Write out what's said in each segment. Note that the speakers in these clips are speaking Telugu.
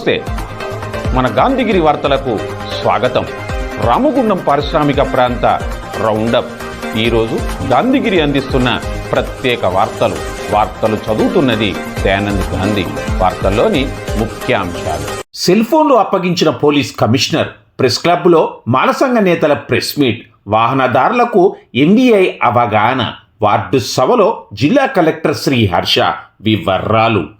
నమస్తే. మన గాంధీగిరి వార్తలకు స్వాగతం. రామగుండం పారిశ్రామిక ప్రాంత రౌండప్. ఈరోజు గాంధీగిరి అందిస్తున్న ప్రత్యేక వార్తలు. వార్తలు చదువుతున్నది దయానంద్ గాంధీ. వార్తల్లోని ముఖ్యాంశాలు. సెల్ ఫోన్లు అప్పగించిన పోలీస్ కమిషనర్ ప్రెస్ క్లబ్లో మానసంగ నేతల ప్రెస్ మీట్ వాహనదారులకు ఎన్డీఐ అవగాహన వార్డు సభలో జిల్లా కలెక్టర్ శ్రీ హర్ష వివరాలు.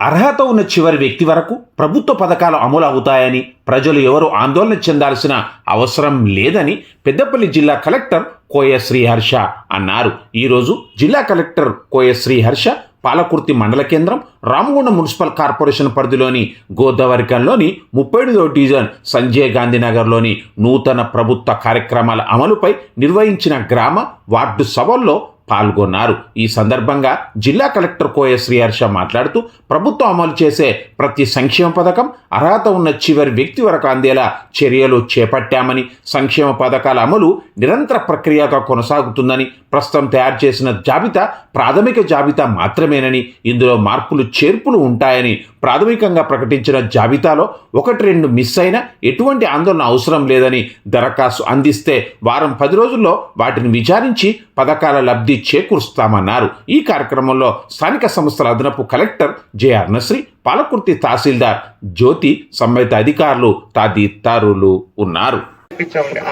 అర్హత ఉన్న చివరి వ్యక్తి వరకు ప్రభుత్వ పథకాలు అమలు అవుతాయని ప్రజలు ఎవరు ఆందోళన చెందాల్సిన అవసరం లేదని పెద్దపల్లి జిల్లా కలెక్టర్ కోయ శ్రీహర్ష అన్నారు. ఈరోజు జిల్లా కలెక్టర్ కోయ శ్రీహర్ష పాలకుర్తి మండల కేంద్రం రామగుండ మున్సిపల్ కార్పొరేషన్ పరిధిలోని గోదావరికంలోని ముప్పైడుదో డివిజన్ సంజయ్ గాంధీనగర్లోని నూతన ప్రభుత్వ కార్యక్రమాల అమలుపై నిర్వహించిన గ్రామ వార్డు సభల్లో పాల్గొన్నారు. ఈ సందర్భంగా జిల్లా కలెక్టర్ కోయ శ్రీహర్ష మాట్లాడుతూ ప్రభుత్వం అమలు చేసే ప్రతి సంక్షేమ పథకం అర్హత ఉన్న చివరి వ్యక్తి వరకు అందేలా చర్యలు చేపట్టామని సంక్షేమ పథకాల అమలు నిరంతర ప్రక్రియగా కొనసాగుతుందని ప్రస్తుతం తయారు చేసిన జాబితా ప్రాథమిక జాబితా మాత్రమేనని ఇందులో మార్పులు చేర్పులు ఉంటాయని ప్రాథమికంగా ప్రకటించిన జాబితాలో ఒకటి రెండు మిస్ అయినా ఎటువంటి ఆందోళన అవసరం లేదని దరఖాస్తు అందిస్తే వారం పది రోజుల్లో వాటిని విచారించి పథకాల లబ్ధి చేకూరుస్తామన్నారు. ఈ కార్యక్రమంలో స్థానిక సంస్థల అదనపు కలెక్టర్ జేఆర్ నశ్రీ పాలకుర్తి తహసీల్దార్ జ్యోతి సంబంధిత అధికారులు తదితరులు ఉన్నారు.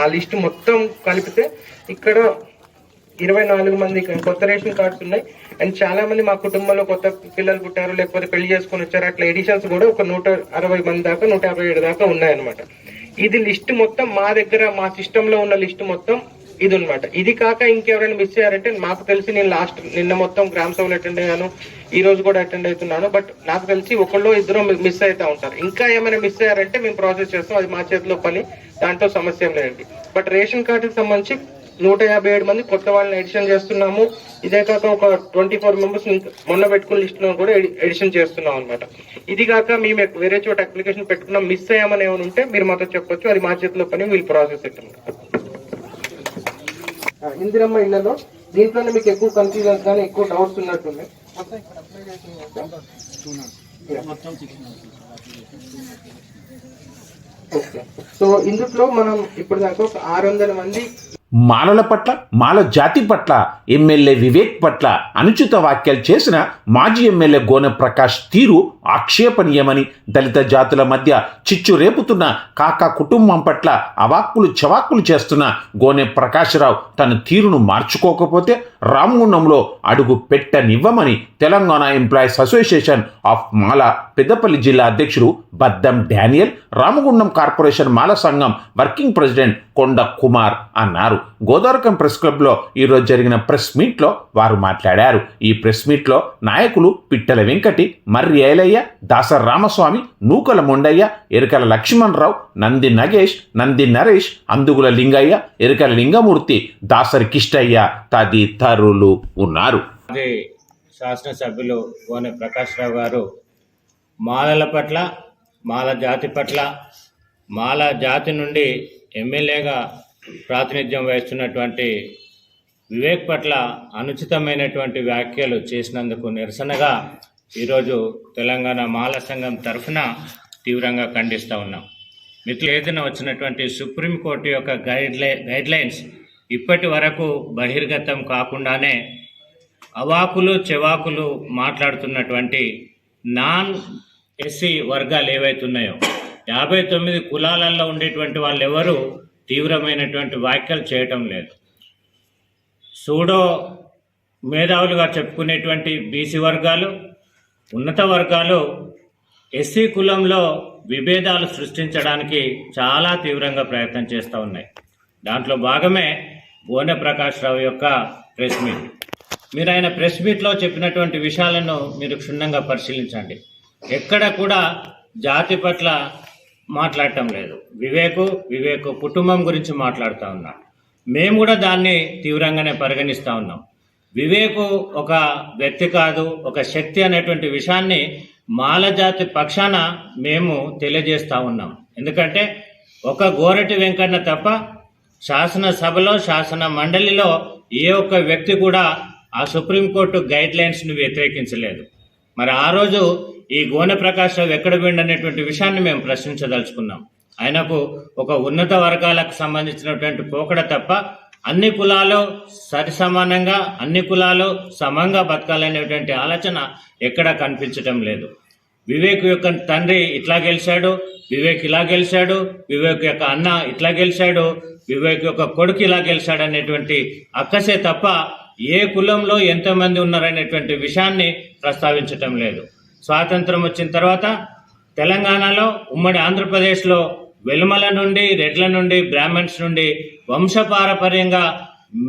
ఆ లిస్ట్ మొత్తం కలిపితే ఇక్కడ ఇరవై నాలుగు మంది కొత్త రేషన్ కార్డ్స్ ఉన్నాయి. అండ్ చాలా మంది మా కుటుంబంలో కొత్త పిల్లలు పుట్టారు లేకపోతే పెళ్ళి చేసుకుని వచ్చారు. అట్లా ఎడిషన్స్ కూడా ఒక నూట అరవై మంది దాకా నూట యాభై ఏడు దాకా ఉన్నాయన్నమాట. ఇది లిస్ట్ మొత్తం మా దగ్గర మా సిస్టమ్లో ఉన్న లిస్ట్ మొత్తం ఇది అన్నమాట ఇది కాక ఇంకెవరైనా మిస్ అయ్యారంటే మాకు తెలిసి నేను లాస్ట్ నిన్న మొత్తం గ్రామ సభలు అటెండ్ అయ్యాను. ఈ రోజు కూడా అటెండ్ అవుతున్నాను. బట్ నాకు తెలిసి ఒకళ్ళు ఇద్దరు మిస్ అవుతా ఉంటారు. ఇంకా ఏమైనా మిస్ అయ్యారంటే మేము ప్రాసెస్ చేస్తాం. అది మా చేతిలో పని. దాంట్లో సమస్య ఏం లేదండి. బట్ రేషన్ కార్డుకి సంబంధించి నూట యాభై ఏడు మంది కొత్త వాళ్ళని ఎడిషన్ చేస్తున్నాము. ఇదే కాక ఒక ట్వంటీ ఫోర్ మెంబర్స్ మొన్న పెట్టుకున్న లిస్ట్లో కూడా ఎడి- ఎడిషన్ చేస్తున్నాం అనమాట ఇది కాక మేము వేరే చోట అప్లికేషన్ పెట్టుకున్నాం మిస్ అయ్యామని ఏమైనా ఉంటే మీరు మాతో చెప్పొచ్చు. అది మా చేతిలో పని వీళ్ళు ప్రాసెస్ పెట్టండి ఇందిరమ్మ ఇళ్ళలో దీంట్లోనే మీకు ఎక్కువ కన్ఫ్యూజన్స్ కానీ ఎక్కువ డౌట్స్ ఉన్నట్టుంది. మొత్తం ఇక్కడ అప్లై చేసిన ఓకే సో ఇందులో మనం ఇప్పుడు దాకా ఒక ఆరు వందల మంది మాలల పట్ల మాల జాతి పట్ల ఎమ్మెల్యే వివేక్ పట్ల అనుచిత వ్యాఖ్యలు చేసిన మాజీ ఎమ్మెల్యే గోనె ప్రకాష్ తీరు ఆక్షేపణీయమని దళిత జాతుల మధ్య చిచ్చు రేపుతున్న కాకా కుటుంబం పట్ల అవాక్కులు చవాక్కులు చేస్తున్న గోనె ప్రకాశ్రావు తన తీరును మార్చుకోకపోతే రామగుండంలో అడుగు పెట్టనివ్వమని Telangana employees association of Mala Peddapalli జిల్లా అధ్యక్షుడు బద్దం డానియల్ రామగుండం కార్పొరేషన్ మాల సంఘం వర్కింగ్ ప్రెసిడెంట్ కొండ కుమార్ అన్నారు. గోదావరికం ప్రెస్ క్లబ్లో ఈరోజు జరిగిన ప్రెస్ మీట్లో వారు మాట్లాడారు. ఈ ప్రెస్ మీట్లో నాయకులు పిట్టల వెంకటి మర్రి ఏలయ్య దాసర్ రామస్వామి నూకల మొండయ్య ఎరుకల లక్ష్మణరావు నంది నగేష్ నంది నరేష్ అందుగుల లింగయ్య ఎరుకల లింగమూర్తి దాసరి కిష్టయ్య తదితరులు ఉన్నారు. శాసనసభ్యులు గోనె ప్రకాశ్రావు గారు మాలల పట్ల మాల జాతి పట్ల మాల జాతి నుండి ఎమ్మెల్యేగా ప్రాతినిధ్యం వహిస్తున్నటువంటి వివేక్ పట్ల అనుచితమైనటువంటి వ్యాఖ్యలు చేసినందుకు నిరసనగా ఈరోజు తెలంగాణ మాల సంఘం తరఫున తీవ్రంగా ఖండిస్తూ ఉన్నాం. మిత్రులు ఏదైనా వచ్చినటువంటి సుప్రీంకోర్టు యొక్క గైడ్లై గైడ్లైన్స్ ఇప్పటి వరకు బహిర్గతం కాకుండానే అవాకులు చెవాకులు మాట్లాడుతున్నటువంటి నాన్ ఎస్సీ వర్గాలు ఏవైతున్నాయో యాభై తొమ్మిది కులాలలో ఉండేటువంటి వాళ్ళు ఎవరు తీవ్రమైనటువంటి వ్యాఖ్యలు చేయటం లేదు. సూడో మేధావులుగా చెప్పుకునేటువంటి బీసీ వర్గాలు ఉన్నత వర్గాలు ఎస్సీ కులంలో విభేదాలు సృష్టించడానికి చాలా తీవ్రంగా ప్రయత్నం చేస్తూ ఉన్నాయి. దాంట్లో భాగమే బోనె ప్రకాష్ రావు యొక్క ప్రెస్ మీట్. మీరు ఆయన ప్రెస్ మీట్లో చెప్పినటువంటి విషయాలను మీరు క్షుణ్ణంగా పరిశీలించండి. ఎక్కడ కూడా జాతి పట్ల మాట్లాడటం లేదు. వివేకు వివేకు కుటుంబం గురించి మాట్లాడుతూ ఉన్నాడు మేము కూడా దాన్ని తీవ్రంగానే పరిగణిస్తూ ఉన్నాం. వివేకు ఒక వ్యక్తి కాదు ఒక శక్తి అనేటువంటి విషయాన్ని మాలజాతి పక్షాన మేము తెలియజేస్తూ ఉన్నాం. ఎందుకంటే ఒక గోరటి వెంకన్న తప్ప శాసనసభలో శాసన మండలిలో ఏ ఒక్క వ్యక్తి కూడా ఆ సుప్రీంకోర్టు గైడ్ లైన్స్ను వ్యతిరేకించలేదు. మరి ఆ రోజు ఈ గోనె ప్రకాశం ఎక్కడ పోయిండు అనేటువంటి విషయాన్ని మేము ప్రశ్నించదలుచుకున్నాం. ఆయనకు ఒక ఉన్నత వర్గాలకు సంబంధించినటువంటి పోకడ తప్ప అన్ని కులాలు సరి సమానంగా అన్ని కులాలు సమంగా బతకాలనేటువంటి ఆలోచన ఎక్కడా కనిపించటం లేదు. వివేక్ యొక్క తండ్రి ఇట్లా గెలిచాడు వివేక్ ఇలా గెలిచాడు వివేక్ యొక్క అన్న ఇట్లా గెలిచాడు వివేక్ యొక్క కొడుకు ఇలా గెలిచాడు అనేటువంటి అక్కసే తప్ప ఏ కులంలో ఎంతమంది ఉన్నారనేటువంటి విషయాన్ని ప్రస్తావించటం లేదు. స్వాతంత్రం వచ్చిన తర్వాత తెలంగాణలో ఉమ్మడి ఆంధ్రప్రదేశ్లో వెలుమల నుండి రెడ్ల నుండి బ్రాహ్మణ్స్ నుండి వంశపారపర్యంగా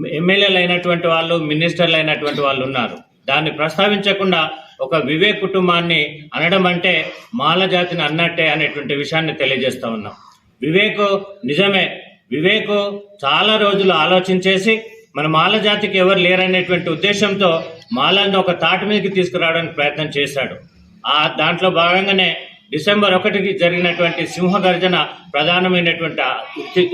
ఎమ్మెల్యేలు అయినటువంటి వాళ్ళు మినిస్టర్లు అయినటువంటి వాళ్ళు ఉన్నారు. దాన్ని ప్రస్తావించకుండా ఒక వివేక్ కుటుంబాన్ని అనడం అంటే మాల జాతిని అన్నట్టే అనేటువంటి విషయాన్ని తెలియజేస్తా ఉన్నాం. వివేక్ నిజమే. వివేక్ చాలా రోజులు ఆలోచించేసి మన మాల జాతికి ఎవరు లేరనేటువంటి ఉద్దేశంతో మాలను ఒక తాటి మీదకి తీసుకురావడానికి ప్రయత్నం చేశాడు. ఆ దాంట్లో భాగంగానే డిసెంబర్ ఒకటికి జరిగినటువంటి సింహగర్జన ప్రధానమైనటువంటి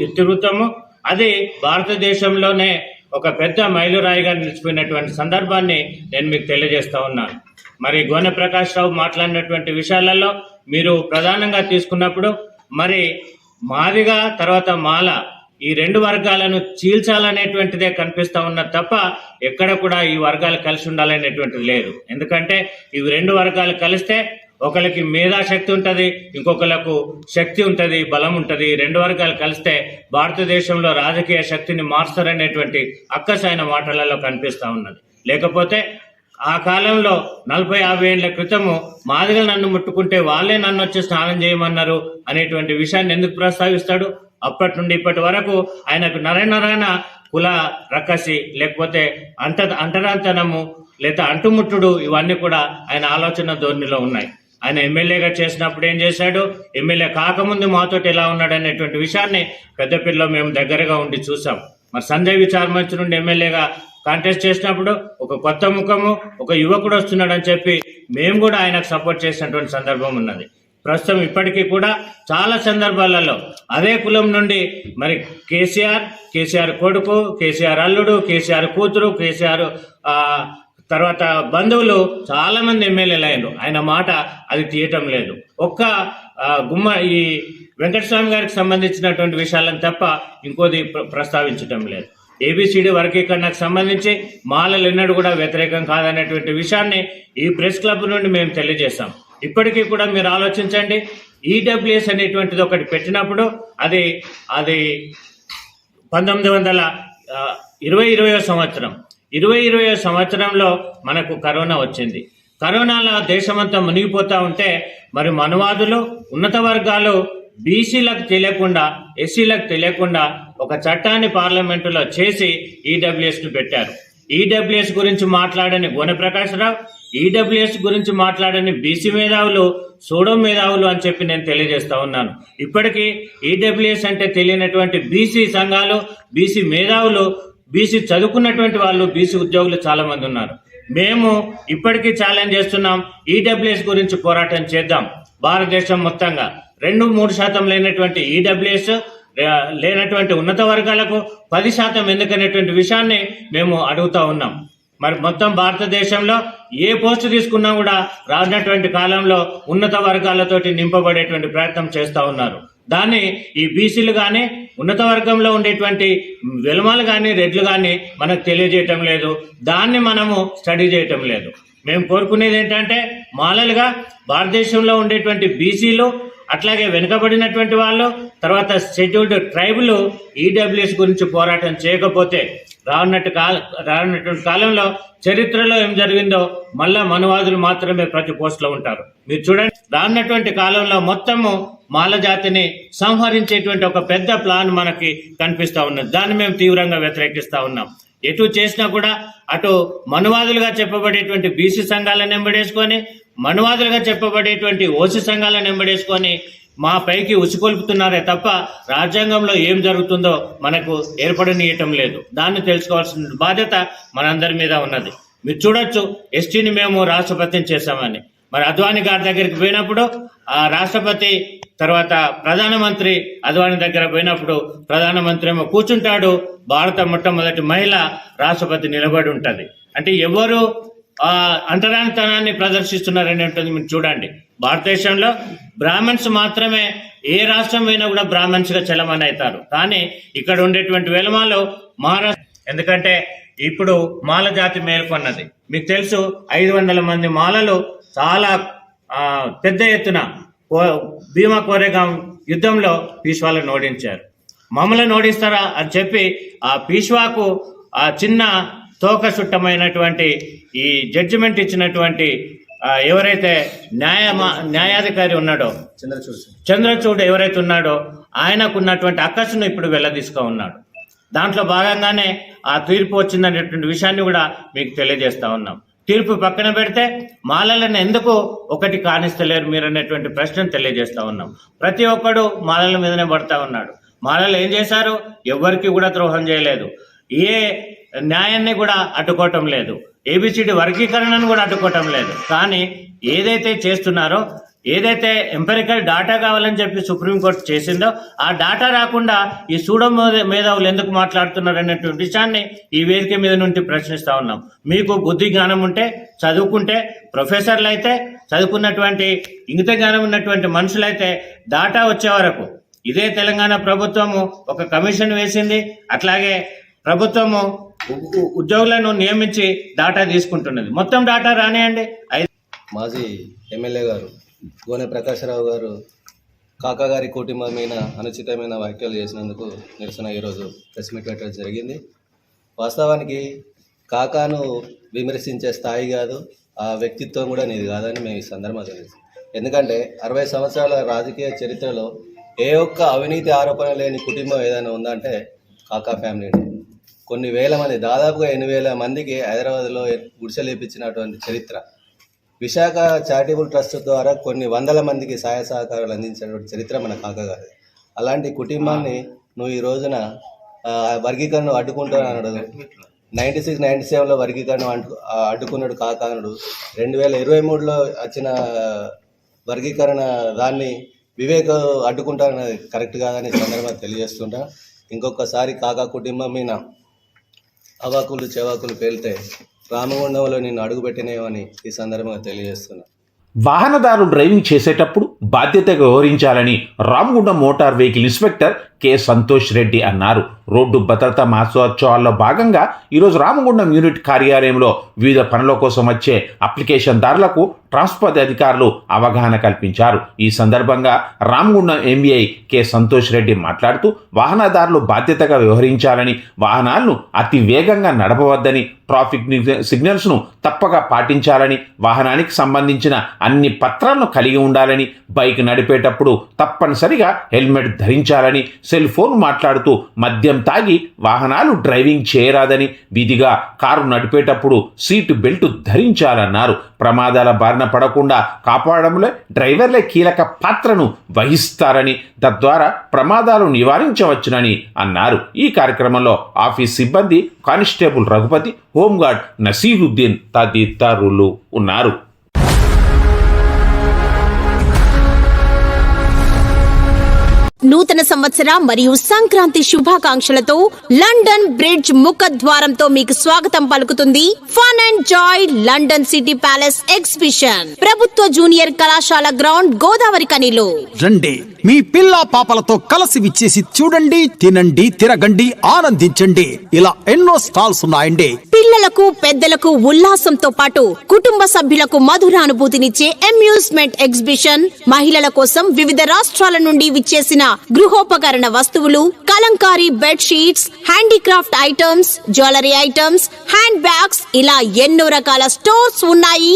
ఇతివృత్తము అది భారతదేశంలోనే ఒక పెద్ద మైలురాయిగా నిలిచిపోయినటువంటి సందర్భాన్ని నేను మీకు తెలియజేస్తా ఉన్నాను. మరి గోనె ప్రకాష్ రావు మాట్లాడినటువంటి విషయాలలో మీరు ప్రధానంగా తీసుకున్నప్పుడు మరి మాదిగా తర్వాత మాల ఈ రెండు వర్గాలను చీల్చాలనేటువంటిదే కనిపిస్తా ఉన్నది తప్ప ఎక్కడ కూడా ఈ వర్గాలు కలిసి ఉండాలనేటువంటిది లేదు. ఎందుకంటే ఇవి రెండు వర్గాలు కలిస్తే ఒకరికి మేధా శక్తి ఉంటుంది ఇంకొకలకు శక్తి ఉంటుంది బలం ఉంటుంది. రెండు వర్గాలు కలిస్తే భారతదేశంలో రాజకీయ శక్తిని మారుస్తారనేటువంటి అక్కసైన మాటలలో కనిపిస్తూ ఉన్నది. లేకపోతే ఆ కాలంలో నలభై యాభై ఏళ్ళ క్రితము మాదిగలు నన్ను ముట్టుకుంటే వాళ్ళే నన్ను వచ్చి స్నానం చేయమన్నారు అనేటువంటి విషయాన్ని ఎందుకు ప్రస్తావిస్తాడు? అప్పటి నుండి ఇప్పటి వరకు ఆయనకు నరనరాన కుల రక్కసి లేకపోతే అంత అంటరాంతనము లేదా అంటుముట్టుడు ఇవన్నీ కూడా ఆయన ఆలోచన ధోరణిలో ఉన్నాయి. ఆయన ఎమ్మెల్యేగా చేసినప్పుడు ఏం చేశాడు? ఎమ్మెల్యే కాకముందు మాతోటి ఎలా ఉన్నాడు అనేటువంటి విషయాన్ని పెద్దపిల్లలో మేము దగ్గరగా ఉండి చూసాం మరి సంజయ్ విచార్ మంచి నుండి ఎమ్మెల్యేగా కాంటెస్ట్ చేసినప్పుడు ఒక కొత్త ముఖము ఒక యువకుడు వస్తున్నాడు అని చెప్పి మేము కూడా ఆయనకు సపోర్ట్ చేసినటువంటి సందర్భం ఉన్నది. ప్రస్తుతం ఇప్పటికీ కూడా చాలా సందర్భాలలో అదే కులం నుండి మరి కేసీఆర్ కేసీఆర్ కొడుకు కేసీఆర్ అల్లుడు కేసీఆర్ కూతురు కేసీఆర్ తర్వాత బంధువులు చాలా మంది ఎమ్మెల్యేలు అయ్యారు. ఆయన మాట అది తీయటం లేదు. ఒక్క గుమ్మ ఈ వెంకటస్వామి గారికి సంబంధించినటువంటి విషయాలను తప్ప ఇంకోది ప్ర- ప్రస్తావించటం లేదు. ఏబిసిడి వర్గీకరణకు సంబంధించి మాలలు ఎన్నడూ కూడా వ్యతిరేకం కాదనేటువంటి విషయాన్ని ఈ ప్రెస్ క్లబ్ నుండి మేము తెలియజేశాం. ఇప్పటికీ కూడా మీరు ఆలోచించండి. ఈడబ్ల్యూఎస్ అనేటువంటిది ఒకటి పెట్టినప్పుడు అది అది పంతొమ్మిది వందల ఇరవై ఇరవయో సంవత్సరం. ఇరవై ఇరవయో సంవత్సరంలో మనకు కరోనా వచ్చింది. కరోనాలో దేశమంతా మునిగిపోతూ ఉంటే మరి మనువాదులు ఉన్నత వర్గాలు బీసీలకు తెలియకుండా ఎస్సీలకు తెలియకుండా ఒక చట్టాన్ని పార్లమెంటులో చేసి ఈడబ్ల్యూఎస్ను పెట్టారు. ఈడబ్ల్యూఎస్ గురించి మాట్లాడని గోనె ప్రకాశ్రావు ఈడబ్ల్యూఎస్ గురించి మాట్లాడని బీసీ మేధావులు సూడో మేధావులు అని చెప్పి నేను తెలియజేస్తా ఉన్నాను. ఇప్పటికీ ఈడబ్ల్యూఎస్ అంటే తెలియనటువంటి బీసీ సంఘాలు బీసీ మేధావులు బీసీ చదువుకున్నటువంటి వాళ్ళు బీసీ ఉద్యోగులు చాలా మంది ఉన్నారు. మేము ఇప్పటికీ ఛాలెంజ్ చేస్తున్నాం ఈడబ్ల్యూఎస్ గురించి పోరాటం చేద్దాం. భారతదేశం మొత్తంగా రెండు మూడు శాతం లేనటువంటి ఈడబ్ల్యూఎస్ లేనటువంటి ఉన్నత వర్గాలకు పది శాతం ఎందుకనేటువంటి విషయాన్ని మేము అడుగుతా ఉన్నాం. మరి మొత్తం భారతదేశంలో ఏ పోస్ట్ తీసుకున్నా కూడా రానటువంటి కాలంలో ఉన్నత వర్గాలతోటి నింపబడేటువంటి ప్రయత్నం చేస్తూ ఉన్నారు. దాన్ని ఈ బీసీలు కానీ ఉన్నత వర్గంలో ఉండేటువంటి వెలుమలు కానీ రెడ్లు కానీ మనకు తెలియజేయటం లేదు. దాన్ని మనము స్టడీ చేయటం లేదు. మేము కోరుకునేది ఏంటంటే మాలలుగా భారతదేశంలో ఉండేటువంటి బీసీలు అట్లాగే వెనుకబడినటువంటి వాళ్ళు తర్వాత షెడ్యూల్డ్ ట్రైబులు ఈడబ్ల్యూఎస్ గురించి పోరాటం చేయకపోతే రానున్నట్టు కాల రానున్నటువంటి కాలంలో చరిత్రలో ఏం జరిగిందో మళ్ళా మనువాదులు మాత్రమే ప్రతి పోస్టులో ఉంటారు. మీరు చూడండి రానున్నటువంటి కాలంలో మొత్తము మాల జాతిని సంహరించేటువంటి ఒక పెద్ద ప్లాన్ మనకి కనిపిస్తా ఉన్నది. దాన్ని మేము తీవ్రంగా వ్యతిరేకిస్తా ఉన్నాం. ఎటు చేసినా కూడా అటు మనువాదులుగా చెప్పబడేటువంటి బీసీ సంఘాలను వెంబడేసుకొని మనువాదులుగా చెప్పబడేటువంటి ఓసి సంఘాలను వెంబడేసుకొని మా పైకి ఉసికొల్పుతున్నారే తప్ప రాజ్యాంగంలో ఏం జరుగుతుందో మనకు ఏర్పడనీయటం లేదు. దాన్ని తెలుసుకోవాల్సిన బాధ్యత మనందరి మీద ఉన్నది. మీరు చూడొచ్చు ఎస్టీని మేము రాష్ట్రపతిని చేశామని. మరి అద్వానీ గారి దగ్గరికి పోయినప్పుడు ఆ రాష్ట్రపతి తర్వాత ప్రధానమంత్రి అద్వానీ దగ్గర పోయినప్పుడు ప్రధానమంత్రి ఏమో కూర్చుంటాడు. భారత మొట్టమొదటి మహిళ రాష్ట్రపతి నిలబడి ఉంటుంది. అంటే ఎవరు అంటరానితనాన్ని ప్రదర్శిస్తున్నారని ఉంటుంది. మీరు చూడండి. భారతదేశంలో బ్రాహ్మణ్స్ మాత్రమే ఏ రాష్ట్రం పోయినా కూడా బ్రాహ్మణ్స్గా చలమని అవుతారు. కానీ ఇక్కడ ఉండేటువంటి వెలమాలు మహారాష్ట్ర ఎందుకంటే ఇప్పుడు మాల జాతి మేల్కొన్నది. మీకు తెలుసు ఐదు వందల మంది మాలలు చాలా పెద్ద ఎత్తున కో- భీమా కోరేగాం యుద్ధంలో పీష్వాలను ఓడించారు. మమ్మల్ని ఓడిస్తారా అని చెప్పి ఆ పీష్వాకు ఆ చిన్న తోక చుట్టమైనటువంటి ఈ జడ్జిమెంట్ ఇచ్చినటువంటి ఎవరైతే న్యాయ న్యాయాధికారి ఉన్నాడో చంద్రచూడ్ ఎవరైతే ఉన్నాడో ఆయనకు ఉన్నటువంటి అక్కసును ఇప్పుడు వెళ్ళదీసుకో ఉన్నాడు. దాంట్లో భాగంగానే ఆ తీర్పు వచ్చిందనేటువంటి విషయాన్ని కూడా మీకు తెలియజేస్తా ఉన్నాం. తీర్పు పక్కన పెడితే మాలలను ఎందుకు ఒకటి కానిస్తలేరు మీరు అనేటువంటి ప్రశ్నను తెలియజేస్తా ఉన్నాం. ప్రతి ఒక్కడు మాలల మీదనే పడతా ఉన్నాడు. మాలలు ఏం చేశారు? ఎవరికి కూడా ద్రోహం చేయలేదు. ఏ న్యాయాన్ని కూడా అడ్డుకోవటం లేదు. ఏబిసిడి వర్గీకరణను కూడా అడ్డుకోవటం లేదు. కానీ ఏదైతే చేస్తున్నారో ఏదైతే ఎంపెరికల్ డాటా కావాలని చెప్పి సుప్రీంకోర్టు చేసిందో ఆ డాటా రాకుండా ఈ సూడో మీద మేధావులు ఎందుకు మాట్లాడుతున్నారు అనేటువంటి విషయాన్ని ఈ వేదిక మీద నుండి ప్రశ్నిస్తా ఉన్నాం. మీకు బుద్ధి జ్ఞానం ఉంటే చదువుకుంటే ప్రొఫెసర్లు అయితే చదువుకున్నటువంటి ఇంగిత జ్ఞానం ఉన్నటువంటి మనుషులైతే డాటా వచ్చే వరకు ఇదే తెలంగాణ ప్రభుత్వము ఒక కమిషన్ వేసింది అట్లాగే ప్రభుత్వము ఉ- ఉద్యోగులను నియమించి డాటా తీసుకుంటున్నది. మొత్తం డాటా రానియండి. మాజీ ఎమ్మెల్యే గారు గోనె ప్రకాశ్రావు గారు కాకా గారి కుటుంబం మీద అనుచితమైన వ్యాఖ్యలు చేసినందుకు నిరసన ఈరోజు ప్రెస్ మీట్ పెట్టడం జరిగింది. వాస్తవానికి కాకాను విమర్శించే స్థాయి కాదు ఆ వ్యక్తిత్వం కూడా నీది కాదని మేము ఈ సందర్భంగా తెలుసు ఎందుకంటే అరవై సంవత్సరాల రాజకీయ చరిత్రలో ఏ ఒక్క అవినీతి ఆరోపణ లేని కుటుంబం ఏదైనా ఉందంటే కాకా ఫ్యామిలీ కొన్ని వేల మంది దాదాపుగా ఎనిమిది వేల మందికి హైదరాబాద్లో గుడిసె లేపించినటువంటి చరిత్ర. విశాఖ చారిటబుల్ ట్రస్ట్ ద్వారా కొన్ని వందల మందికి సహాయ సహకారాలు అందించినటువంటి చరిత్ర మన కాకగారి. అలాంటి కుటుంబాన్ని నువ్వు ఈ రోజున ఆ, వర్గీకరణ అడ్డుకుంటానన్నాడు. నైంటీ సిక్స్ నైంటీ సెవెన్లో వర్గీకరణ అడ్డు అడ్డుకున్నాడు కాకానుడు రెండు వేల ఇరవై మూడులో వచ్చిన వర్గీకరణ దాన్ని వివేక్ అడ్డుకుంటానన్నది కరెక్ట్ కాదని సందర్భంగా తెలియజేస్తుంటా. ఇంకొకసారి కాకా కుటుంబం మీద అవాకులు చెవాకులు పేలితే రామగుండంలో నిన్ను అడుగుపెట్టినేవని ఈ సందర్భంగా తెలియజేస్తున్నా. వాహనదారులు డ్రైవింగ్ చేసేటప్పుడు బాధ్యతగా వ్యవహరించాలని Ramagundam motor vehicle inspector K Santosh Reddy అన్నారు. రోడ్డు భద్రతా మాసోత్సవాల్లో భాగంగా ఈరోజు రామగుండం యూనిట్ కార్యాలయంలో వివిధ పనుల కోసం వచ్చే అప్లికేషన్దారులకు ట్రాన్స్పోర్ట్ అధికారులు అవగాహన కల్పించారు. ఈ సందర్భంగా రామగుండం ఎంబీఐ కె సంతోష్ రెడ్డి మాట్లాడుతూ వాహనదారులు బాధ్యతగా వ్యవహరించాలని వాహనాలను అతి వేగంగా నడపవద్దని ట్రాఫిక్ ని- సిగ్నల్స్ను తప్పక పాటించాలని వాహనానికి సంబంధించిన అన్ని పత్రాలను కలిగి ఉండాలని బైక్ నడిపేటప్పుడు తప్పనిసరిగా హెల్మెట్ ధరించాలని సెల్ ఫోన్ మాట్లాడుతూ మద్యం తాగి వాహనాలు డ్రైవింగ్ చేయరాదని విధిగా కారు నడిపేటప్పుడు సీటు బెల్ట్ ధరించాలన్నారు. ప్రమాదాల బారిన పడకుండా కాపాడంలో డ్రైవర్లే కీలక పాత్రను వహిస్తారని తద్వారా ప్రమాదాలు నివారించవచ్చునని అన్నారు. ఈ కార్యక్రమంలో ఆఫీస్ సిబ్బంది కానిస్టేబుల్ రఘుపతి హోంగార్డ్ నసీరుద్దీన్ తదితరులు ఉన్నారు. నూతన సంవత్సర మరియు సంక్రాంతి శుభాకాంక్షలతో లండన్ బ్రిడ్జ్ ముఖద్వారంతో మీకు స్వాగతం పలుకుతుంది. Fun and joy London city palace exhibition ప్రభుత్వ జూనియర్ కళాశాల గ్రౌండ్ గోదావరి కనిలో. రండి మీ పిల్ల పాపలతో కలిసి విచ్చేసి చూడండి తినండి తిరగండి ఆనందించండి. ఇలా ఎన్నో స్టాల్స్ ఉన్నాయండి. పిల్లలకు పెద్దలకు ఉల్లాసంతో పాటు కుటుంబ సభ్యులకు మధుర అనుభూతినిచ్చే అమ్యూస్మెంట్ ఎగ్జిబిషన్ మహిళల కోసం వివిధ రాష్ట్రాల నుండి విచ్చేసిన గృహోపకరణ వస్తువులు Kalamkari bed sheets handicraft items jewellery items hand bags ఇలా ఎన్నో రకాల స్టోర్స్ ఉన్నాయి.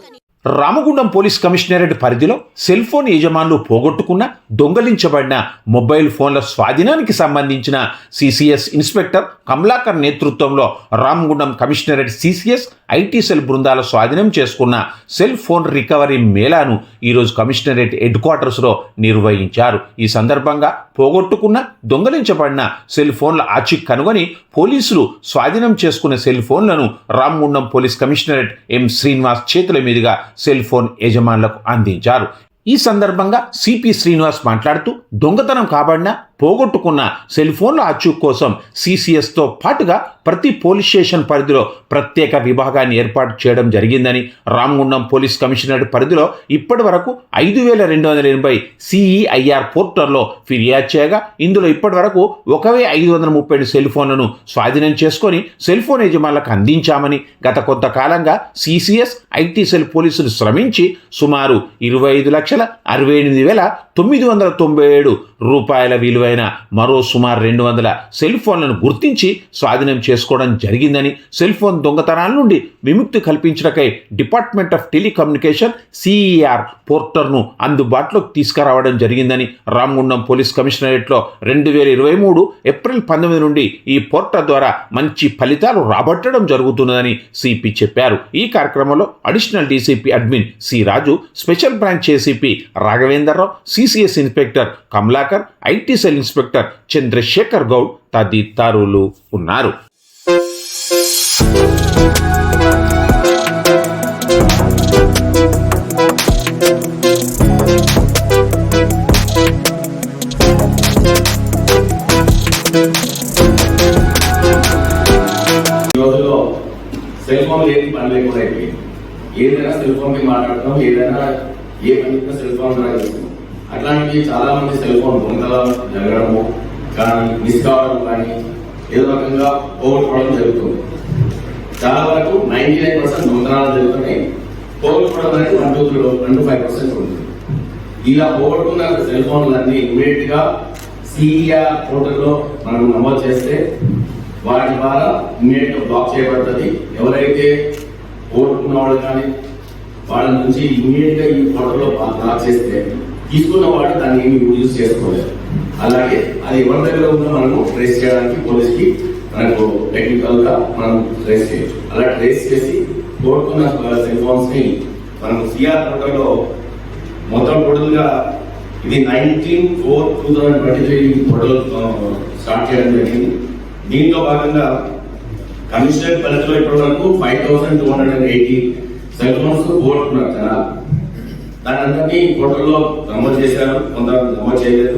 రామగుండం పోలీస్ కమిషనరేట్ పరిధిలో సెల్ ఫోన్ యజమానులు పోగొట్టుకున్న దొంగలించబడిన మొబైల్ ఫోన్ల స్వాధీనానికి సంబంధించిన సిసిఎస్ ఇన్స్పెక్టర్ కమలాకర్ నేతృత్వంలో Ramagundam commissionerate CCS IT cell బృందాల స్వాధీనం చేసుకున్న సెల్ ఫోన్ రికవరీ మేళాను ఈరోజు కమిషనరేట్ హెడ్ క్వార్టర్స్లో నిర్వహించారు. ఈ సందర్భంగా పోగొట్టుకున్న దొంగలించబడిన సెల్ ఫోన్ల ఆచి కనుగొని పోలీసులు స్వాధీనం చేసుకున్న సెల్ ఫోన్లను Ramagundam police commissionerate M Srinivas చేతుల మీదుగా సెల్ ఫోన్ యజమానులకు అందించారు. ఈ సందర్భంగా సిపి శ్రీనివాస్ మాట్లాడుతూ దొంగతనం కాబడిన పోగొట్టుకున్న సెల్ ఫోన్ల అచ్చు కోసం సీసీఎస్తో పాటుగా ప్రతి పోలీస్ స్టేషన్ పరిధిలో ప్రత్యేక విభాగాన్ని ఏర్పాటు చేయడం జరిగిందని రామగుండం పోలీస్ కమిషనరేట్ పరిధిలో ఇప్పటి వరకు ఐదు వేల రెండు వందల ఎనభై సిఈఐఆర్ పోర్టల్లో ఫిర్యాదు చేయగా ఇందులో ఇప్పటి వరకు ఒకవే ఐదు వందల ముప్పై ఏడు సెల్ ఫోన్లను స్వాధీనం చేసుకొని సెల్ ఫోన్ యజమానులకు అందించామని గత కొంతకాలంగా సిసిఎస్ ఐటీ సెల్ పోలీసులు శ్రమించి సుమారు ఇరవై ఐదు లక్షల అరవై ఎనిమిది వేల తొమ్మిది వందల తొంభై ఏడు రూపాయల విలువైన మరో సుమారు రెండు వందల సెల్ ఫోన్లను గుర్తించి స్వాధీనం చేసుకోవడం జరిగిందని సెల్ ఫోన్ దొంగతనాల నుండి విముక్తి కల్పించడకై డిపార్ట్మెంట్ ఆఫ్ టెలికమ్యూనికేషన్ సిఈఆర్ పోర్టర్ను అందుబాటులోకి తీసుకురావడం జరిగిందని రామగుండం పోలీస్ కమిషనరేట్లో రెండు వేల ఇరవై మూడు ఏప్రిల్ పంతొమ్మిది నుండి ఈ పోర్టల్ ద్వారా మంచి ఫలితాలు రాబట్టడం జరుగుతున్నదని సిపి చెప్పారు. ఈ కార్యక్రమంలో additional DCP admin C Raju special branch ACP Raghavender Rao CCS inspector Kamalakar IT cell inspector Chandrasekhar Goud తదితరులు ఉన్నారు. సెల్ ఫోన్ లేని పని లేకుండా అయిపోయింది. ఏదైనా సెల్ మాట్లాడటం ఏదైనా ఏ పని సెల్ ఫోన్ ద్వారా అట్లాంటివి చాలా మంది సెల్ ఫోన్ దొంగతనం జరగడము కానీ మిస్ కావడం కానీ ఏదో రకంగా పోగొట్టుకోవడం జరుగుతుంది. చాలా వరకు నైన్టీ నైన్ పర్సెంట్ దొంగతనాలు జరుగుతున్నాయి. పోగొట్టుకోవడం అనేది one two three one two five percent ఉంటుంది. ఇలా పోగొట్టుకున్న సెల్ ఫోన్లన్నీ ఇమీడియట్గా సిఈఆర్ పోర్టల్లో మనం నమోదు చేస్తే వాటి ద్వారా ఇమీడియట్ బ్లాక్ చేయబడుతుంది. ఎవరైతే పోగొట్టుకున్న వాళ్ళు కానీ వాళ్ళ నుంచి ఇమీడియట్గా ఈ పోర్టల్లో బ్లాక్ చేస్తే తీసుకున్న వాడు దాన్ని ఏమి యూజ్ చేసుకోలేదు. అలాగే అది ఎవరి దగ్గర ఉందో మనము ట్రేస్ చేయడానికి పోలీస్కి మనకు టెక్నికల్గా మనం ట్రేస్ చేయొచ్చు. అలా ట్రేస్ చేసి కోరుకున్న సెల్ని మనం సిఆర్ పోర్టల్లో మొత్తం టోటల్గా ఇది nineteen four two thousand twenty three total start చేయడం జరిగింది. దీంట్లో భాగంగా కమిషనర్ పరిధిలో ఇప్పటి వరకు five thousand two hundred and eighty cell phones పోగొట్టుకున్నారు జనాలు. దాని అందరినీ పోర్టల్లో నమోదు చేశారు. కొంత నమోదు చేయలేదు.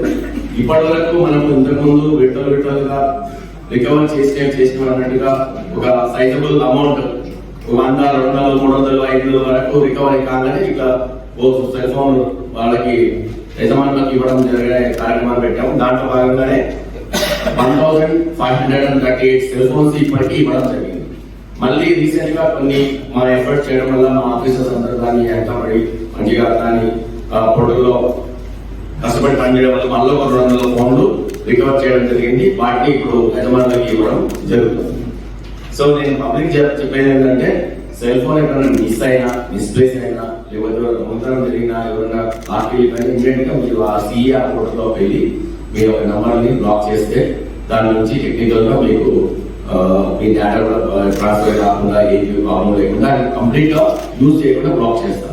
ఇప్పటి వరకు మనం ఇంతకుముందు విడతలు విడతలుగా రికవర్ చేసిన చేసిన అన్నట్టుగా ఒక సైజబుల్ అమౌంట్ ఒక వంద రెండు వందలు మూడు వందలు ఐదు వందల వరకు రికవరీ కాగానే ఇట్లా ఓ సెల్ ఫోన్ వాళ్ళకి యజమానులకు ఇవ్వడం జరిగే కార్యక్రమాలు పెట్టాము. దాంట్లో భాగంగానే one thousand five hundred and thirty eight cell phones ఇప్పటికీ ఇవ్వడం జరిగింది. మళ్ళీ రీసెంట్గా కొన్ని మా ఎఫర్ట్ చేయడం వల్ల మా ఆఫీసర్స్ అందరూ దాన్ని ఎంతబడి మంచిగా ఆ పొడుగులో కష్టపడి పనిచేయడం వల్ల మళ్ళీ ఒక రెండు వందల ఫోన్లు రికవర్ చేయడం జరిగింది. వాటిని ఇప్పుడు యజమానులకు ఇవ్వడం జరుగుతుంది. సో నేను పబ్లిక్ చెప్పేది ఏంటంటే సెల్ ఫోన్ ఎక్కడైనా మిస్ అయినా మిస్ప్లేస్ అయినా లేకపోతే దొంగతనం జరిగినా ఎవరైనా పార్టీ పైన ఇమీడియట్గా మీరు ఆ సిఆర్ పోర్టల్లో వెళ్ళి మీ యొక్క నెంబర్ని బ్లాక్ చేస్తే దాని నుంచి టెక్నికల్గా మీకు మీ డేటా ట్రాన్స్ఫర్ కాకుండా ఏ ప్రాబ్లం లేకుండా కంప్లీట్గా యూజ్ చేయకుండా బ్లాక్ చేస్తారు.